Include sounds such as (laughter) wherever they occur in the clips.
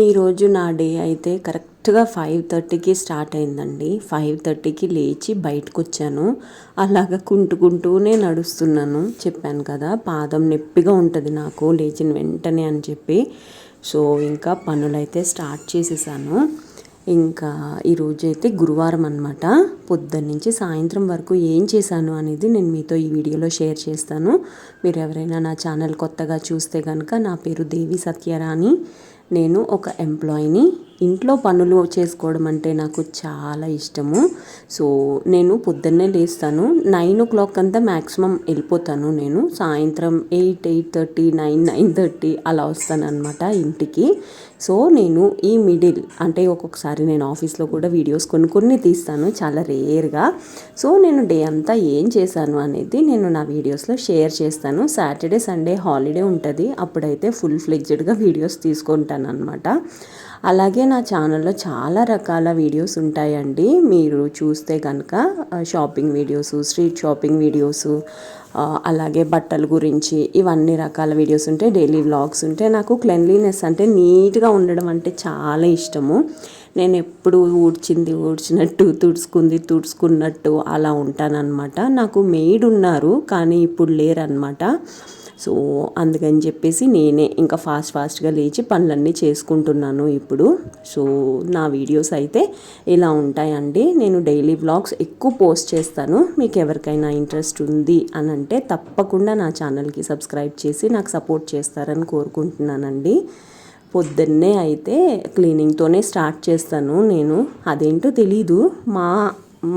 ఈరోజు నా డే అయితే కరెక్ట్గా ఫైవ్ థర్టీకి స్టార్ట్ అయిందండి. ఫైవ్ థర్టీకి లేచి బయటకు వచ్చాను అలాగ కుంటుకుంటూనే నడుస్తున్నాను. చెప్పాను కదా పాదం నొప్పిగా ఉంటుంది నాకు లేచిన వెంటనే అని చెప్పి. సో ఇంకా పనులైతే స్టార్ట్ చేసేసాను. ఇంకా ఈరోజు అయితే గురువారం అనమాట పొద్దున్న నుంచి సాయంత్రం వరకు ఏం చేశాను అనేది నేను మీతో ఈ వీడియోలో షేర్ చేస్తాను. మీరు ఎవరైనా నా ఛానల్ కొత్తగా చూస్తే కనుక నా పేరు దేవి సత్యరాణి. నేను ఒక ఎంప్లాయీని ఇంట్లో పనులు చేసుకోవడం అంటే నాకు చాలా ఇష్టము. సో నేను పొద్దున్నే లేస్తాను. నైన్ ఓ క్లాక్ అంతా మ్యాక్సిమం వెళ్ళిపోతాను నేను. సాయంత్రం eight eight thirty nine nine thirty అలా వస్తాను అనమాట ఇంటికి. సో నేను ఈ మిడిల్ అంటే ఒక్కొక్కసారి నేను ఆఫీస్లో కూడా వీడియోస్ కొన్ని కొన్ని తీస్తాను చాలా రేర్గా. సో నేను డే అంతా ఏం చేశాను అనేది నేను నా వీడియోస్లో షేర్ చేస్తాను. సాటర్డే సండే హాలిడే ఉంటుంది. అప్పుడైతే ఫుల్ ఫ్లెడ్జెడ్గా వీడియోస్ తీసుకుంటాను అనమాట అలాగే నా ఛానల్లో చాలా రకాల వీడియోస్ ఉంటాయండి. మీరు చూస్తే కనుక shopping videos street shopping videos అలాగే బట్టల గురించి ఇవన్నీ రకాల వీడియోస్ ఉంటాయి డైలీ వ్లాగ్స్ ఉంటాయి నాకు క్లెన్లీనెస్ అంటే నీట్గా ఉండడం అంటే చాలా ఇష్టము. నేను ఎప్పుడు ఊడ్చింది ఊడ్చినట్టు తుడుచుకుంది తుడుచుకున్నట్టు అలా ఉంటానన్నమాట. నాకు మెయిడ్ ఉన్నారు కానీ ఇప్పుడు లేరనమాట సో అందుకని చెప్పేసి నేనే ఇంకా ఫాస్ట్ ఫాస్ట్గా లేచి పనులన్నీ చేసుకుంటున్నాను ఇప్పుడు. సో నా వీడియోస్ అయితే ఇలా ఉంటాయండి నేను డైలీ వ్లాగ్స్ ఎక్కువ పోస్ట్ చేస్తాను. మీకు ఎవరికైనా ఇంట్రెస్ట్ ఉంది అని అంటే తప్పకుండా నా ఛానల్కి సబ్స్క్రైబ్ చేసి నాకు సపోర్ట్ చేస్తారని కోరుకుంటున్నానండి. పొద్దున్నే అయితే క్లీనింగ్తోనే స్టార్ట్ చేస్తాను నేను. అదేంటో తెలీదు. మా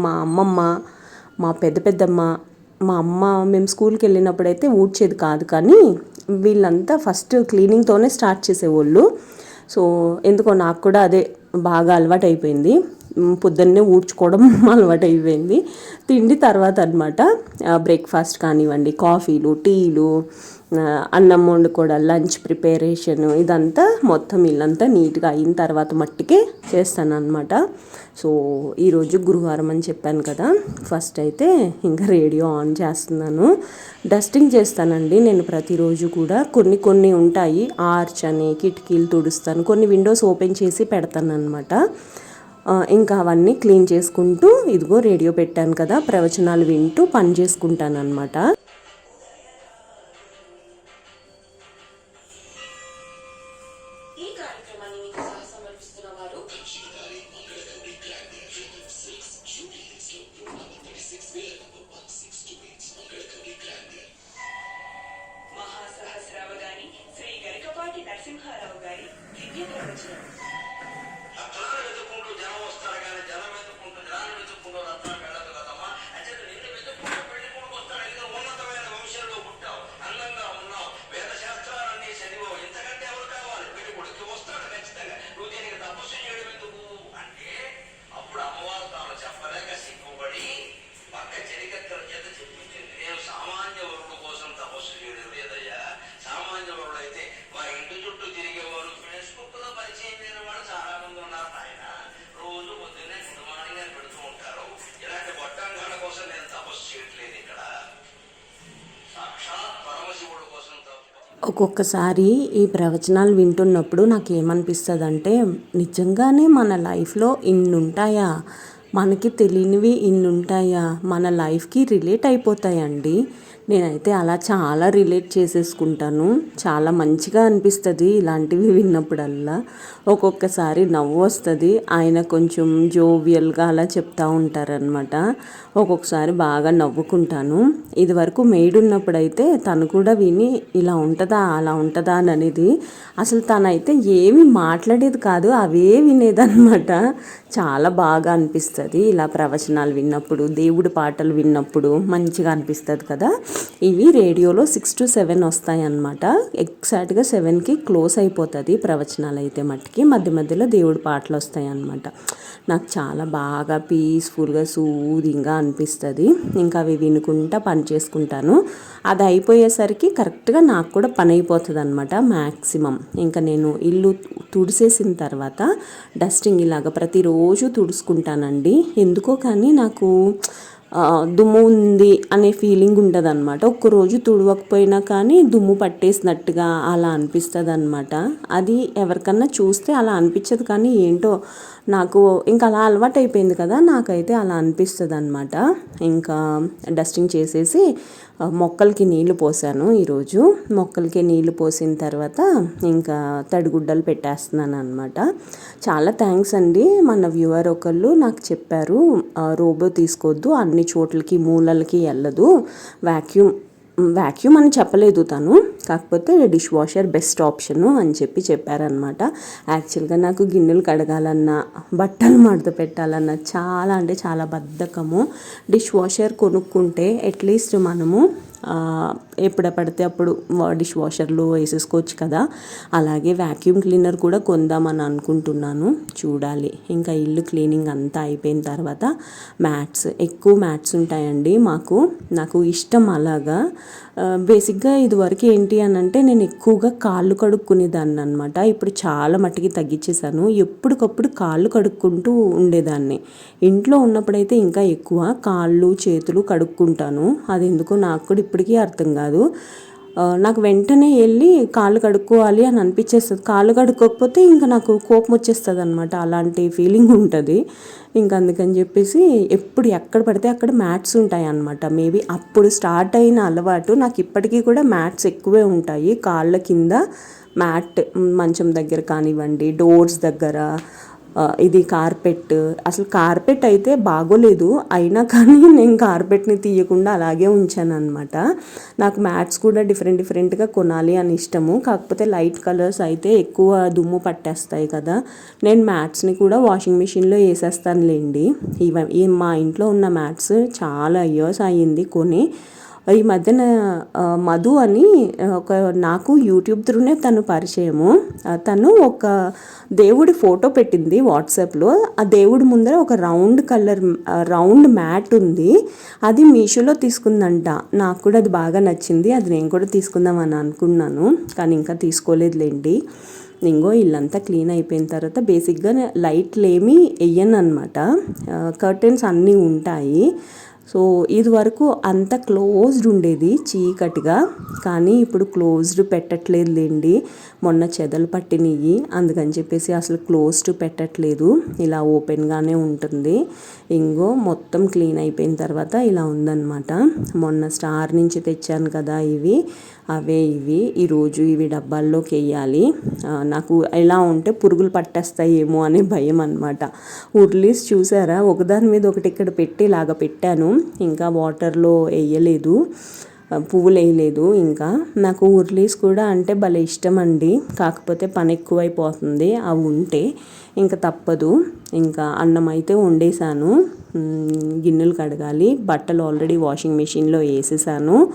మా అమ్మమ్మ మా పెద్ద పెద్దమ్మ మా అమ్మ మేము స్కూల్కి వెళ్ళినప్పుడైతే ఊడ్చేది కాదు కానీ వీళ్ళంతా ఫస్ట్ క్లీనింగ్తోనే స్టార్ట్ చేసేవాళ్ళు. సో ఎందుకో నాకు కూడా అదే బాగా అలవాటు అయిపోయింది పొద్దున్నే ఊడ్చుకోవడం (laughs) అలవాటు అయిపోయింది తిండి తర్వాత అనమాట బ్రేక్ఫాస్ట్ కానివ్వండి కాఫీలు టీలు అన్నం వండుకోవడం లంచ్ ప్రిపరేషన్ ఇదంతా మొత్తం ఇల్లంతా నీట్గా అయిన తర్వాత మట్టికే చేస్తాను అనమాట సో ఈరోజు గురువారం అని చెప్పాను కదా. ఫస్ట్ అయితే ఇంకా రేడియో ఆన్ చేస్తున్నాను. డస్టింగ్ చేస్తానండి నేను ప్రతిరోజు కూడా. కొన్ని కొన్ని ఉంటాయి. ఆర్చ్ అని కిటికీలు తుడుస్తాను. కొన్ని విండోస్ ఓపెన్ చేసి పెడతాను అనమాట ఇంకా అవన్నీ క్లీన్ చేసుకుంటూ ఇదిగో రేడియో పెట్టాను కదా. ప్రవచనాలు వింటూ పని చేసుకుంటాను అనమాట ఒక్కొక్కసారి ఈ ప్రవచనాలు వింటున్నప్పుడు నాకు ఏమనిపిస్తుంది అంటే నిజంగానే మన లైఫ్లో ఇన్ని ఉంటాయా మనకి తెలియనివి ఇన్ని ఉంటాయా మన లైఫ్కి రిలేట్ అయిపోతాయండి. నేనైతే అలా చాలా రిలేట్ చేసేసుకుంటాను. చాలా మంచిగా అనిపిస్తుంది ఇలాంటివి విన్నప్పుడల్లా. ఒక్కొక్కసారి నవ్వు వస్తుంది. ఆయన కొంచెం జోవియల్గా అలా చెప్తూ ఉంటారనమాట ఒక్కొక్కసారి బాగా నవ్వుకుంటాను. ఇదివరకు మెయిడ్ ఉన్నప్పుడైతే తను కూడా విని ఇలా ఉంటుందా అలా ఉంటుందా అని అనేది అసలు తనైతే ఏమి మాట్లాడేది కాదు అవే వినేదన్నమాట. చాలా బాగా అనిపిస్తుంది. ఇలా ప్రవచనాలు విన్నప్పుడు దేవుడి పాటలు విన్నప్పుడు మంచిగా అనిపిస్తుంది కదా. ఇవి రేడియోలో సిక్స్ టు సెవెన్ వస్తాయి అన్నమాట ఎగ్జాక్ట్గా సెవెన్కి క్లోజ్ అయిపోతుంది ప్రవచనాలు అయితే మట్టికి. మధ్య మధ్యలో దేవుడి పాటలు వస్తాయి అన్నమాట నాకు చాలా బాగా పీస్ఫుల్గా సూదింగ్గా అనిపిస్తుంది. ఇంకా అవి వినుకుంటా పని చేసుకుంటాను. అది అయిపోయేసరికి కరెక్ట్గా నాకు కూడా పని అయిపోతుంది అనమాట మ్యాక్సిమం ఇంకా నేను ఇల్లు తుడిసేసిన తర్వాత డస్టింగ్ ఇలాగ ప్రతిరోజు తుడుచుకుంటానండి. ఎందుకో కానీ నాకు దుమ్ము ఉంది అనే ఫీలింగ్ ఉంటుంది అనమాట ఒక్కరోజు తుడవకపోయినా కానీ దుమ్ము పట్టేసినట్టుగా అలా అనిపిస్తుంది అనమాట అది ఎవరికన్నా చూస్తే అలా అనిపించదు కానీ ఏంటో నాకు ఇంకా అలా అలవాటు అయిపోయింది కదా నాకైతే అలా అనిపిస్తుంది అనమాట ఇంకా డస్టింగ్ చేసేసి మొక్కలకి నీళ్ళు పోసాను ఈరోజు. మొక్కలకి నీళ్ళు పోసిన తర్వాత ఇంకా తడిగుడ్డలు పెట్టేస్తున్నాను అనమాట చాలా థ్యాంక్స్ అండి. మన వ్యూవర్ ఒకళ్ళు నాకు చెప్పారు రోబో తీసుకోవద్దు అన్ని చోట్లకి మూలలకి వెళ్ళదు. వాక్యూమ్ వాక్యూమ్ అని చెప్పలేదు తను. కాకపోతే డిష్ వాషర్ బెస్ట్ ఆప్షను అని చెప్పి చెప్పారనమాట యాక్చువల్గా నాకు గిన్నెలు కడగాలన్నా బట్టలు మడత పెట్టాలన్నా చాలా అంటే చాలా బద్ధకము. డిష్ వాషర్ కొనుక్కుంటే అట్లీస్ట్ మనము ఎప్పుడపడితే అప్పుడు డిష్ వాషర్లో వేసేసుకోవచ్చు కదా. అలాగే వ్యాక్యూమ్ క్లీనర్ కూడా కొందామని అనుకుంటున్నాను. చూడాలి. ఇంకా ఇల్లు క్లీనింగ్ అంతా అయిపోయిన తర్వాత మ్యాట్స్ ఎక్కువ మ్యాట్స్ ఉంటాయండి మాకు. నాకు ఇష్టం అలాగా. బేసిక్గా ఇదివరకు ఏంటి అని అంటే నేను ఎక్కువగా కాళ్ళు కడుక్కునేదాన్ని అనమాట ఇప్పుడు చాలా మట్టికి తగ్గించేసాను ఎప్పటికప్పుడు కాళ్ళు కడుక్కుంటూ ఉండేదాన్ని. ఇంట్లో ఉన్నప్పుడైతే ఇంకా ఎక్కువ కాళ్ళు చేతులు కడుక్కుంటాను. అది ఎందుకో నాకు కూడా ఇప్పటికీ అర్థం కాదు. నాకు వెంటనే వెళ్ళి కాళ్ళు కడుక్కోవాలి అని అనిపించేస్తుంది. కాళ్ళు కడుక్కోకపోతే ఇంకా నాకు కోపం వచ్చేస్తుంది అనమాట అలాంటి ఫీలింగ్ ఉంటుంది. ఇంకా అందుకని చెప్పేసి ఎప్పుడు ఎక్కడ పడితే అక్కడ మ్యాట్స్ ఉంటాయి అన్నమాట మేబీ అప్పుడు స్టార్ట్ అయిన అలవాటు నాకు ఇప్పటికీ కూడా మ్యాట్స్ ఎక్కువే ఉంటాయి. కాళ్ళ కింద మ్యాట్ మంచం దగ్గర కానివ్వండి డోర్స్ దగ్గర ఇది కార్పెట్. అసలు కార్పెట్ అయితే బాగోలేదు. అయినా కానీ (laughs) నేను కార్పెట్ని తీయకుండా అలాగే ఉంచాను అనమాట నాకు మ్యాట్స్ కూడా డిఫరెంట్ డిఫరెంట్గా కొనాలి అని ఇష్టము. కాకపోతే లైట్ కలర్స్ అయితే ఎక్కువ దుమ్ము పట్టేస్తాయి కదా. నేను మ్యాట్స్ని కూడా వాషింగ్ మిషన్లో వేసేస్తానులేండి. ఇవ ఈ మా ఇంట్లో ఉన్న మ్యాట్స్ చాలా ఇయర్స్ అయ్యింది కొని ఈ మధ్యన మధు అని ఒక నాకు యూట్యూబ్ త్రూనే తను పరిచయము. తను ఒక దేవుడి ఫోటో పెట్టింది వాట్సాప్లో. ఆ దేవుడి ముందర ఒక రౌండ్ కలర్ రౌండ్ మ్యాట్ ఉంది. అది మీషోలో తీసుకుందంట. నాకు కూడా అది బాగా నచ్చింది. అది నేను కూడా తీసుకుందాం అని అనుకున్నాను. కానీ ఇంకా తీసుకోలేదులేండి. ఇంకో ఇల్లంతా క్లీన్ అయిపోయిన తర్వాత బేసిక్గా లైట్లు ఏమీ వేయను అనమాట కర్టెన్స్ అన్నీ ఉంటాయి. సో ఇది వరకు అంత క్లోజ్డ్ ఉండేది చీకటిగా కానీ ఇప్పుడు క్లోజ్డ్ పెట్టట్లేదు లేండి మొన్న చెదలు పట్టినవి అందుకని చెప్పేసి అసలు క్లోజ్డ్ పెట్టట్లేదు. ఇలా ఓపెన్గానే ఉంటుంది. ఇంకో మొత్తం క్లీన్ అయిపోయిన తర్వాత ఇలా ఉందన్నమాట. మొన్న స్టార్ నుంచి తెచ్చాను కదా ఇవి. అవే ఇవి. ఈరోజు ఇవి డబ్బాల్లోకి వేయాలి. నాకు ఎలా ఉంటే పురుగులు పట్టేస్తాయేమో అనే భయం అనమాట ఉర్లీస్ చూసారా? ఒకదాని మీద ఒకటి ఇక్కడ పెట్టి ఇలాగ పెట్టాను. ఇంకా వాటర్లో వేయలేదు. పువ్వులు వేయలేదు ఇంకా. నాకు ఉర్లీస్ కూడా అంటే భలే ఇష్టం అండి కాకపోతే పని ఎక్కువైపోతుంది. అవి ఉంటే ఇంకా తప్పదు. ఇంకా అన్నం అయితే వండేసాను గిన్నెలు కడగాలి. బట్టలు ఆల్రెడీ వాషింగ్ మెషిన్లో వేసేసాను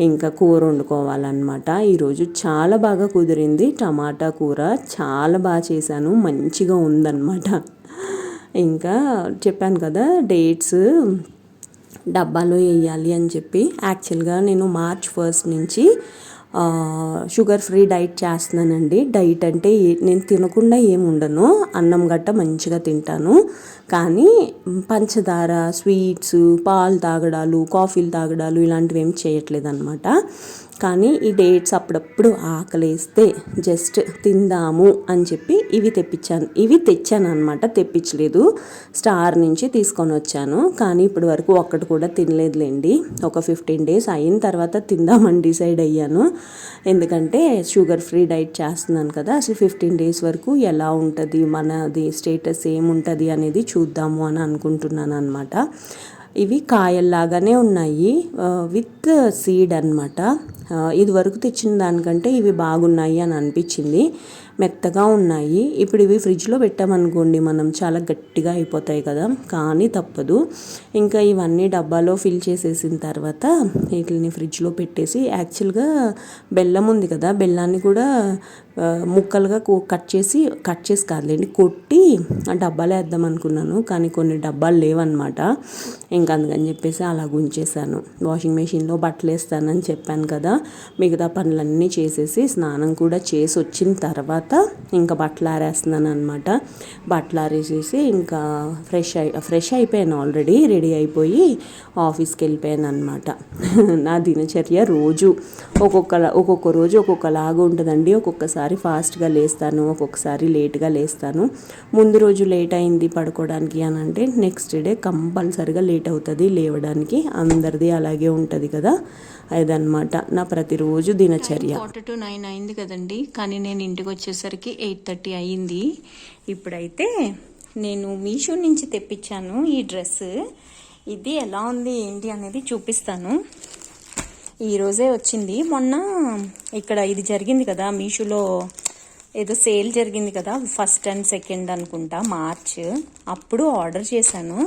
ఇంకా కూర వండుకోవాలన్నమాట. ఈరోజు చాలా బాగా కుదిరింది. టమాటా కూర చాలా బాగా చేశాను. మంచిగా ఉందన్నమాట. ఇంకా చెప్పాను కదా డేట్స్ డబ్బాలో వేయాలి అని చెప్పి. యాక్చువల్గా నేను మార్చ్ ఫస్ట్ నుంచి షుగర్ ఫ్రీ డైట్ చేస్తున్నానండి. డైట్ అంటే నేను తినకుండా ఏమి ఉండను. అన్నం గట్ట మంచిగా తింటాను. కానీ పంచదార స్వీట్స్ పాలు తాగడాలు కాఫీలు తాగడాలు ఇలాంటివి ఏమి చేయట్లేదు అనమాట కానీ ఈ డేట్స్ అప్పుడప్పుడు ఆకలేస్తే జస్ట్ తిందాము అని చెప్పి ఇవి తెప్పించాను. ఇవి తెచ్చాను అనమాట తెప్పించలేదు. స్టార్ నుంచి తీసుకొని వచ్చాను. కానీ ఇప్పటి వరకు ఒక్కటి కూడా తినలేదులేండి. ఒక ఫిఫ్టీన్ డేస్ అయిన తర్వాత తిందామని డిసైడ్ అయ్యాను. ఎందుకంటే షుగర్ ఫ్రీ డైట్ చేస్తున్నాను కదా అసలు ఫిఫ్టీన్ డేస్ వరకు ఎలా ఉంటుంది మనది స్టేటస్ ఏముంటుంది అనేది చూద్దాము అని అనుకుంటున్నాను అనమాట ఇవి కాయల్లాగానే ఉన్నాయి విత్ సీడ్ అనమాట ఇది వరకు తెచ్చిన దానికంటే ఇవి బాగున్నాయి అని అనిపించింది. మెత్తగా ఉన్నాయి. ఇప్పుడు ఇవి ఫ్రిడ్జ్లో పెట్టామనుకోండి మనం చాలా గట్టిగా అయిపోతాయి కదా. కానీ తప్పదు. ఇంకా ఇవన్నీ డబ్బాలో ఫిల్ చేసేసిన తర్వాత వీటిని ఫ్రిడ్జ్లో పెట్టేసి యాక్చువల్గా బెల్లం ఉంది కదా బెల్లాన్ని కూడా ముక్కలుగా కట్ చేసి కట్ చేసి కాదులేండి కొట్టి ఆ డబ్బాలో వేద్దాం అనుకున్నాను కానీ కొన్ని డబ్బాలు లేవన్నమాట. ఇంకా అందుకని చెప్పేసి అలా ఉంచేసాను వాషింగ్ మెషిన్లో బట్టలు వేస్తానని చెప్పాను కదా. మిగతా పనులన్నీ చేసేసి స్నానం కూడా చేసి వచ్చిన తర్వాత తర్వాత ఇంకా బట్టలు ఆరేస్తున్నాను అనమాట బట్టలు ఆరేసేసి ఇంకా ఫ్రెష్ అయి ఫ్రెష్ అయిపోయాను ఆల్రెడీ రెడీ అయిపోయి ఆఫీస్కి వెళ్ళిపోయాను అనమాట నా దినచర్య రోజు. ఒక్కొక్క ఒక్కొక్క రోజు ఒక్కొక్కలాగా ఉంటుందండి. ఒక్కొక్కసారి ఫాస్ట్గా లేస్తాను ఒక్కొక్కసారి లేట్గా లేస్తాను. ముందు రోజు లేట్ అయింది పడుకోవడానికి అని అంటే నెక్స్ట్ డే కంపల్సరిగా లేట్ అవుతుంది లేవడానికి. అందరిది అలాగే ఉంటుంది కదా. అదనమాట నా ప్రతిరోజు దినచర్య. ఫార్టీ టు నైన్ అయింది కదండి. కానీ నేను ఇంటికి వచ్చేసరికి ఎయిట్ థర్టీ అయ్యింది. ఇప్పుడైతే నేను మీషో నుంచి తెప్పించాను ఈ డ్రెస్. ఇది ఎలా ఉంది ఏంటి అనేది చూపిస్తాను. ఈరోజే వచ్చింది. మొన్న ఇక్కడ ఇది జరిగింది కదా మీషోలో ఏదో సేల్ జరిగింది కదా ఫస్ట్ అండ్ సెకండ్ అనుకుంటా మార్చ్. అప్పుడు ఆర్డర్ చేశాను.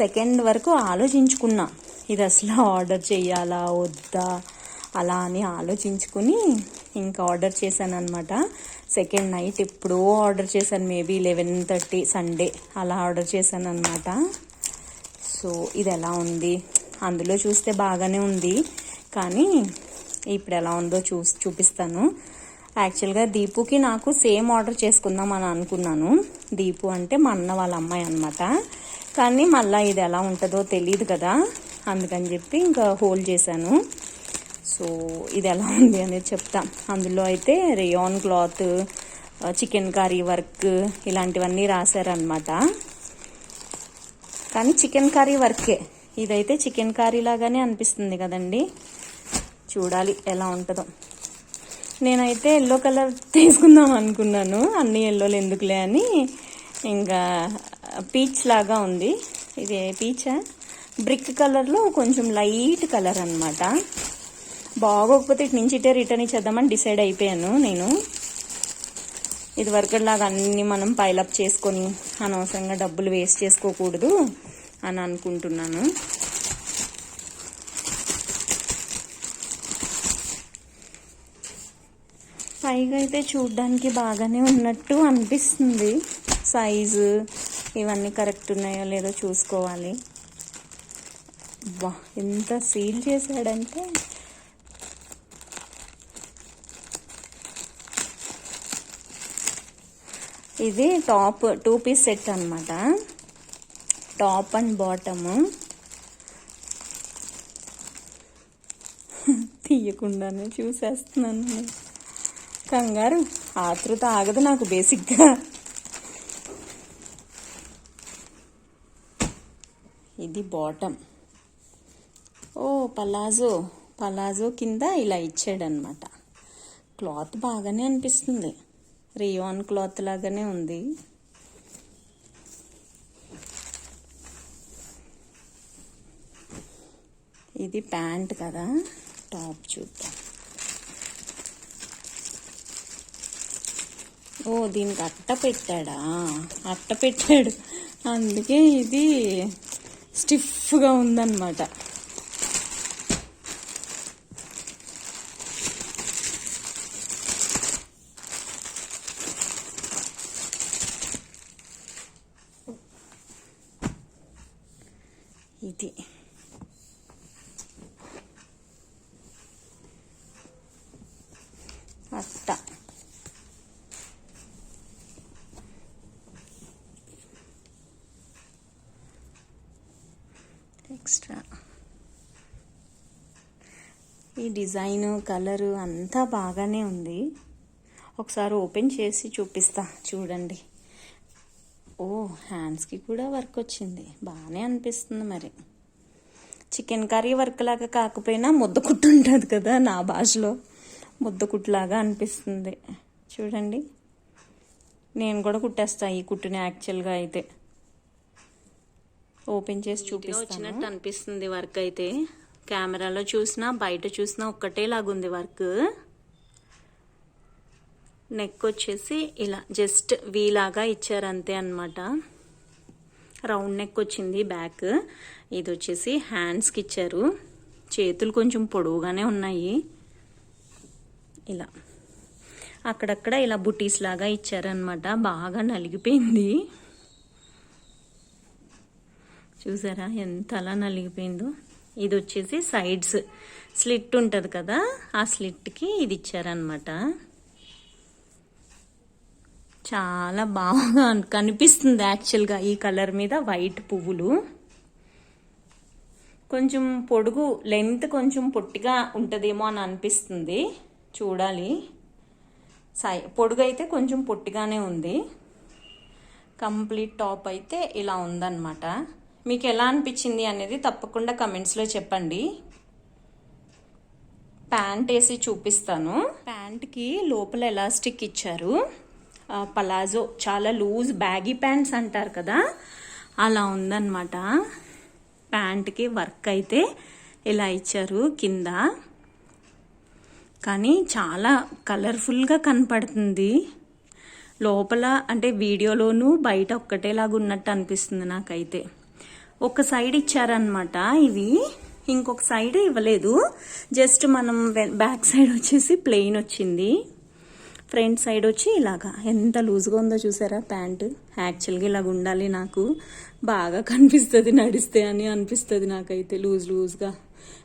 సెకండ్ వరకు ఆలోచించుకున్నా ఇది అసలు ఆర్డర్ చేయాలా వద్దా అలా అని ఆలోచించుకుని ఇంకా ఆర్డర్ చేశాను అనమాట సెకండ్ నైట్ ఎప్పుడో ఆర్డర్ చేశాను మేబీ లెవెన్ థర్టీ సండే అలా ఆర్డర్ చేశాను అనమాట సో ఇది ఎలా ఉంది? అందులో చూస్తే బాగానే ఉంది కానీ ఇప్పుడు ఎలా ఉందో చూ చూపిస్తాను. యాక్చువల్గా దీపుకి నాకు సేమ్ ఆర్డర్ చేసుకుందాం అని అనుకున్నాను. దీపు అంటే మా అన్న వాళ్ళ అమ్మాయి అనమాట కానీ మళ్ళీ ఇది ఎలా ఉంటుందో తెలియదు కదా అందుకని చెప్పి ఇంకా హోల్డ్ చేశాను. సో ఇది ఎలా ఉంది అనేది చెప్తా. అందులో అయితే rayon cloth chicken curry work ఇలాంటివన్నీ రాశారనమాట కానీ చికెన్ కర్రీ వర్కే. ఇదైతే చికెన్ కర్రీ లాగానే అనిపిస్తుంది కదండి. చూడాలి ఎలా ఉంటుందో. నేనైతే ఎల్లో కలర్ తీసుకుందాం అనుకున్నాను. అన్ని ఎల్లోలు ఎందుకులే అని. ఇంకా పీచ్ లాగా ఉంది. ఇది పీచా? బ్రిక్ కలర్లో కొంచెం లైట్ కలర్ అనమాట బాగోకపోతే ఇటు నుంచి ఇటే రిటర్న్ ఇచ్చేద్దామని డిసైడ్ అయిపోయాను నేను. ఇది వరకులాగా అన్నీ మనం పైలప్ చేసుకొని అనవసరంగా డబ్బులు వేస్ట్ చేసుకోకూడదు అని అనుకుంటున్నాను. పైగా అయితే చూడ్డానికి బాగానే ఉన్నట్టు అనిపిస్తుంది. సైజు ఇవన్నీ కరెక్ట్ ఉన్నాయో లేదో చూసుకోవాలి. వా ఎంత సీల్ చేశాడంటే ఇది టాప్ టూ పీస్ సెట్ అనమాట టాప్ అండ్ బాటమ్. తీయకుండానే చూసేస్తున్నాను కంగారు ఆతృత ఆగదు నాకు బేసిక్గా. ఇది బాటమ్. ఓ పలాజో. పలాజో కింద ఇలా ఇచ్చాడనమాట క్లాత్ బాగానే అనిపిస్తుంది. రియోన్ క్లాత్ లాగానే ఉంది. ఇది ప్యాంట్ కదా టాప్ చూద్దాం. ఓ దీనికి అట్ట పెట్టాడా? అట్ట పెట్టాడు. అందుకే ఇది స్టిఫ్గా ఉందన్నమాట ఇది అట్ట. ఎక్స్ట్రా ఈ డిజైన్ కలరు అంతా బాగానే ఉంది. ఒకసారి ఓపెన్ చేసి చూపిస్తా చూడండి. ఓ హ్యాండ్స్కి కూడా వర్క్ వచ్చింది. బాగానే అనిపిస్తుంది మరి. చికెన్ కర్రీ వర్క్ లాగా కాకపోయినా ముద్ద కుట్టు ఉంటుంది కదా నా భాషలో. ముద్ద కుట్టులాగా అనిపిస్తుంది. చూడండి. నేను కూడా కుట్టేస్తా ఈ కుట్టుని యాక్చువల్గా అయితే. ఓపెన్ చేసి చూపిస్తాను. వచ్చినట్టు అనిపిస్తుంది వర్క్ అయితే. కెమెరాలో చూసినా బయట చూసినా ఒక్కటే లాగుంది వర్క్. నెక్ వచ్చేసి ఇలా జస్ట్ వీ లాగా ఇచ్చారు అంతే అనమాట రౌండ్ నెక్ వచ్చింది బ్యాక్. ఇది వచ్చేసి హ్యాండ్స్కి ఇచ్చారు. చేతులు కొంచెం పొడవుగానే ఉన్నాయి. ఇలా. అక్కడక్కడ ఇలా బుటీస్ లాగా ఇచ్చారనమాట బాగా నలిగిపోయింది. చూసారా ఎంత అలా నలిగిపోయిందో? ఇది వచ్చేసి సైడ్స్. స్లిట్ ఉంటుంది కదా ఆ స్లిట్కి ఇది ఇచ్చారనమాట చాలా బాగా కనిపిస్తుంది యాక్చువల్గా ఈ కలర్ మీద వైట్ పువ్వులు. కొంచెం పొడుగు లెంత్ కొంచెం పొట్టిగా ఉంటుందేమో అని అనిపిస్తుంది. చూడాలి. సై పొడుగైతే కొంచెం పొట్టిగానే ఉంది. కంప్లీట్ టాప్ అయితే ఇలా ఉందన్నమాట. మీకు ఎలా అనిపించింది అనేది తప్పకుండా కమెంట్స్లో చెప్పండి. ప్యాంట్ వేసి చూపిస్తాను. ప్యాంట్కి లోపల ఎలాస్టిక్ ఇచ్చారు. పలాజో చాలా లూజ్ బ్యాగీ ప్యాంట్స్ అంటారు కదా అలా ఉందన్నమాట. ప్యాంట్కి వర్క్ అయితే ఇలా ఇచ్చారు కింద. కానీ చాలా కలర్ఫుల్గా కనపడుతుంది. లోపల అంటే వీడియోలోనూ బయట ఒక్కటేలాగా ఉన్నట్టు అనిపిస్తుంది నాకైతే. ఒక సైడ్ ఇచ్చారనమాట ఇవి. ఇంకొక సైడ్ ఇవ్వలేదు. జస్ట్ మనం బ్యాక్ సైడ్ వచ్చేసి ప్లెయిన్ వచ్చింది. ఫ్రంట్ సైడ్ వచ్చి ఇలాగా. ఎంత లూజ్గా ఉందో చూసారా ప్యాంటు? యాక్చువల్గా ఇలాగ ఉండాలి నాకు. బాగా కనిపిస్తుంది నడిస్తే అని అనిపిస్తుంది నాకైతే లూజ్ లూజ్గా.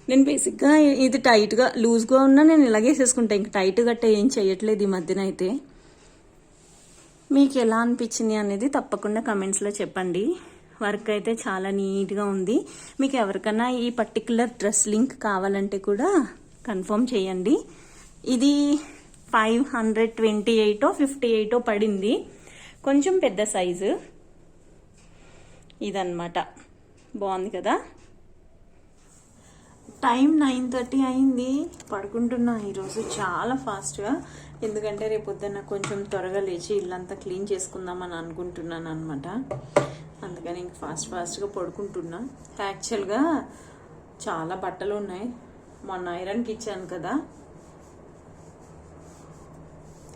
నేను బేసిక్గా ఇది టైట్గా లూజ్గా ఉన్నా నేను ఇలాగే వేసేసుకుంటా. ఇంకా టైట్ గట్ట ఏం చేయట్లేదు ఈ మధ్యన అయితే. మీకు ఎలా అనిపించింది అనేది తప్పకుండా కమెంట్స్లో చెప్పండి. వర్క్ అయితే చాలా నీట్గా ఉంది. మీకు ఎవరికైనా ఈ పర్టికులర్ డ్రెస్ లింక్ కావాలంటే కూడా కన్ఫర్మ్ చేయండి. ఇది ఫైవ్ హండ్రెడ్ ట్వంటీ ఎయిటో ఫిఫ్టీ ఎయిటో పడింది. కొంచెం పెద్ద సైజు ఇదన్నమాట. బాగుంది కదా? టైం నైన్ థర్టీ అయింది. పడుకుంటున్నా ఈరోజు చాలా ఫాస్ట్గా. ఎందుకంటే రేపు పొద్దున్న కొంచెం త్వరగా లేచి ఇల్లంతా క్లీన్ చేసుకుందామని అనుకుంటున్నాను అనమాట అందుకని ఇంక ఫాస్ట్ ఫాస్ట్గా పడుకుంటున్నా. యాక్చువల్గా చాలా బట్టలు ఉన్నాయి. మొన్న ఐరన్కి ఇచ్చాను కదా.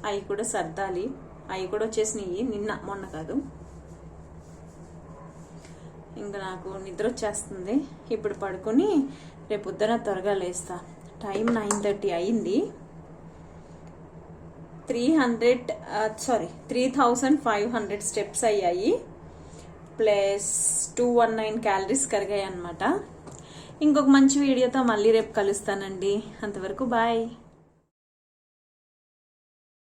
అవి కూడా సర్దాలి. అవి కూడా వచ్చేసినాయి. నిన్న మొన్న కాదు. ఇంకా నాకు నిద్ర వచ్చేస్తుంది. ఇప్పుడు పడుకొని రేపు పొద్దున త్వరగా లేస్తా. టైం నైన్ థర్టీ అయింది. Three hundred sorry three thousand five hundred steps అయ్యాయి. Plus two one nine calories కరిగాయి అనమాట ఇంకొక మంచి వీడియోతో మళ్ళీ రేపు కలుస్తానండి. అంతవరకు బాయ్.